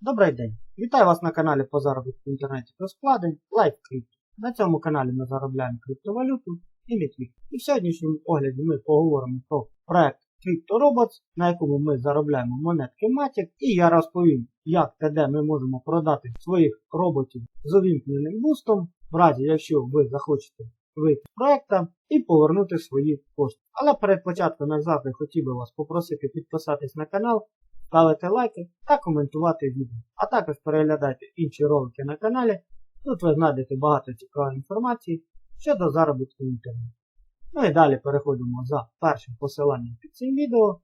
Добрий день! Вітаю вас на каналі по заробітку в інтернеті без вкладень LiveCrypto. На цьому каналі ми заробляємо криптовалюту і ліквід. І в сьогоднішньому огляді ми поговоримо про проект CryptoRobots, на якому ми заробляємо монетки Matic, і я розповім, як та де ми можемо продати своїх роботів з увімкненим бустом, в разі якщо ви захочете вийти з проекта і повернути свої кошти. Але перед початком, як завжди, хотів би вас попросити підписатись на канал, ставити лайки та коментувати відео. А також переглядайте інші ролики на каналі. Тут ви знайдете багато цікавої інформації щодо заробітку в інтернеті. Ну і далі переходимо за першим посиланням під цим відео.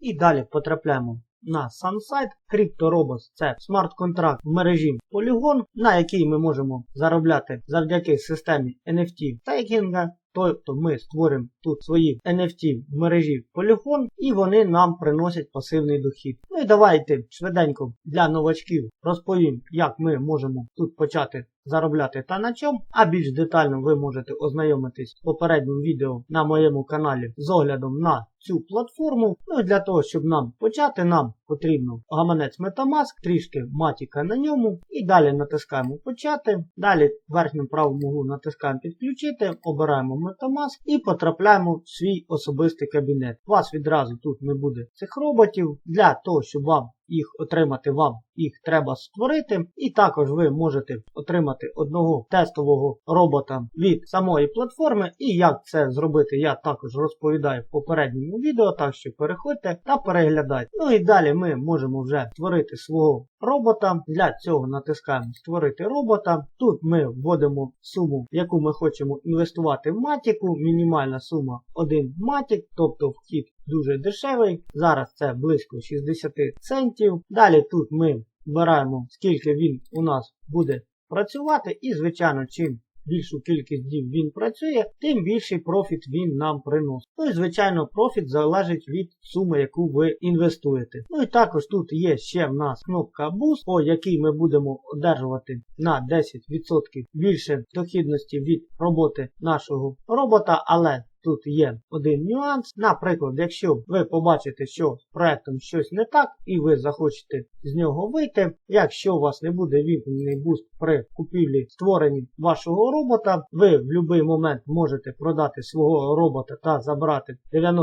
І далі потрапляємо на сам сайт CryptoRobots. Це смарт-контракт в мережі Polygon, на який ми можемо заробляти завдяки системі NFT стейкінга. Тобто ми створимо тут свої NFT в мережі Polygon і вони нам приносять пасивний дохід. Ну і давайте швиденько для новачків розповім, як ми можемо тут почати заробляти та на чому. А більш детально ви можете ознайомитись з попереднім відео на моєму каналі з оглядом на цю платформу. Ну і для того, щоб нам почати, нам потрібно гаманець Metamask, трішки матіка на ньому. І далі натискаємо почати. Далі в верхньому правому углу натискаємо підключити, обираємо Metamask і потрапляємо в свій особистий кабінет. У вас відразу тут не буде цих роботів. Для того, щоб вам їх отримати, вам їх треба створити. І також ви можете отримати одного тестового робота від самої платформи. І як це зробити, я також розповідаю в попередньому відео, так що переходьте та переглядайте. Ну і далі ми можемо вже створити свого робота. Для цього натискаємо Створити робота. Тут ми вводимо суму, яку ми хочемо інвестувати в матіку. Мінімальна сума 1 матік, тобто вхід дуже дешевий. Зараз це близько 60 центів. Далі тут ми вбираємо, скільки він у нас буде працювати, і, звичайно, чим більшу кількість днів він працює, тим більший профіт він нам приносить. Ну і, звичайно, профіт залежить від суми, яку ви інвестуєте. Ну і також тут є ще в нас кнопка Boost, по якій ми будемо одержувати на 10% більше дохідності від роботи нашого робота, але Тут є один нюанс. Наприклад, якщо ви побачите, що з проектом щось не так, і ви захочете з нього вийти, якщо у вас не буде вімкнений буст при купівлі створенні вашого робота, ви в будь-який момент можете продати свого робота та забрати 90%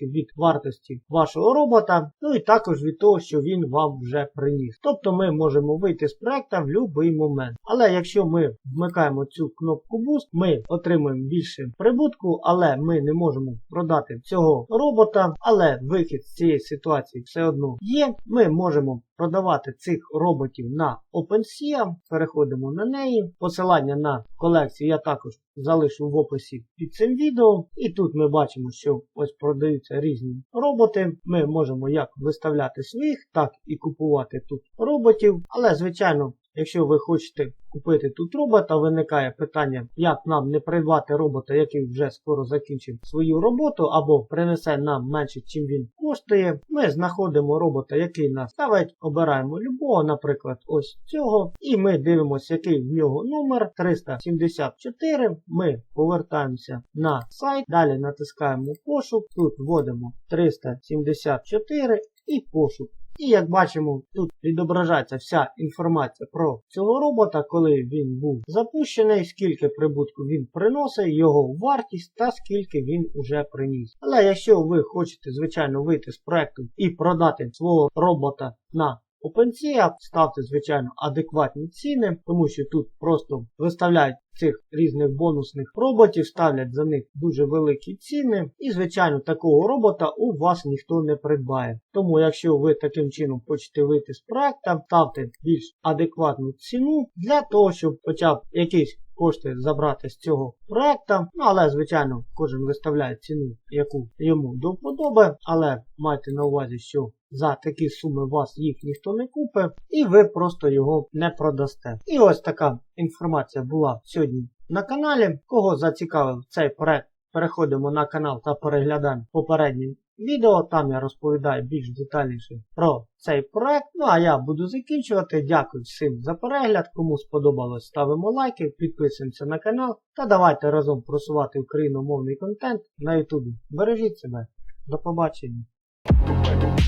від вартості вашого робота, ну і також від того, що він вам вже приніс. Тобто ми можемо вийти з проекта в будь-який момент. Але якщо ми вмикаємо цю кнопку Boost, ми отримуємо більше прибутку, але ми не можемо продати цього робота, але вихід з цієї ситуації все одно є. Ми можемо продавати цих роботів на OpenSea, переходимо на неї. Посилання на колекцію я також залишу в описі під цим відео. І тут ми бачимо, що ось продаються різні роботи. Ми можемо як виставляти своїх, так і купувати тут роботів. Але, звичайно, Якщо ви хочете купити тут робота, виникає питання, як нам не придбати робота, який вже скоро закінчив свою роботу, або принесе нам менше, чим він коштує. Ми знаходимо робота, який нас ставить, обираємо любого, наприклад, ось цього. І ми дивимося, який в нього номер 374. Ми повертаємося на сайт, далі натискаємо пошук, тут вводимо 374 і пошук. І як бачимо, тут відображається вся інформація про цього робота, коли він був запущений, скільки прибутку він приносить, його вартість та скільки він уже приніс. Але якщо ви хочете, звичайно, вийти з проекту і продати свого робота на OpenSea, ставте, звичайно, адекватні ціни, тому що тут просто виставляють цих різних бонусних роботів, ставлять за них дуже великі ціни. І, звичайно, такого робота у вас ніхто не придбає. Тому, якщо ви таким чином хочете вийти з проекта, ставте більш адекватну ціну для того, щоб хоча б якийсь кошти забрати з цього проекта. Ну, але, звичайно, кожен виставляє ціну, яку йому до вподоби, але майте на увазі, що за такі суми вас їх ніхто не купить, і ви просто його не продасте. І ось така інформація була сьогодні на каналі. Кого зацікавив цей проект, переходимо на канал та переглядаємо попередні відео. Там я розповідаю більш детальніше про цей проект. Ну а я буду закінчувати. Дякую всім за перегляд. Кому сподобалось, ставимо лайки, підписуємося на канал та давайте разом просувати україномовний контент на ютубі. Бережіть себе. До побачення.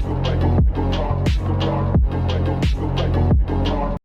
Rock,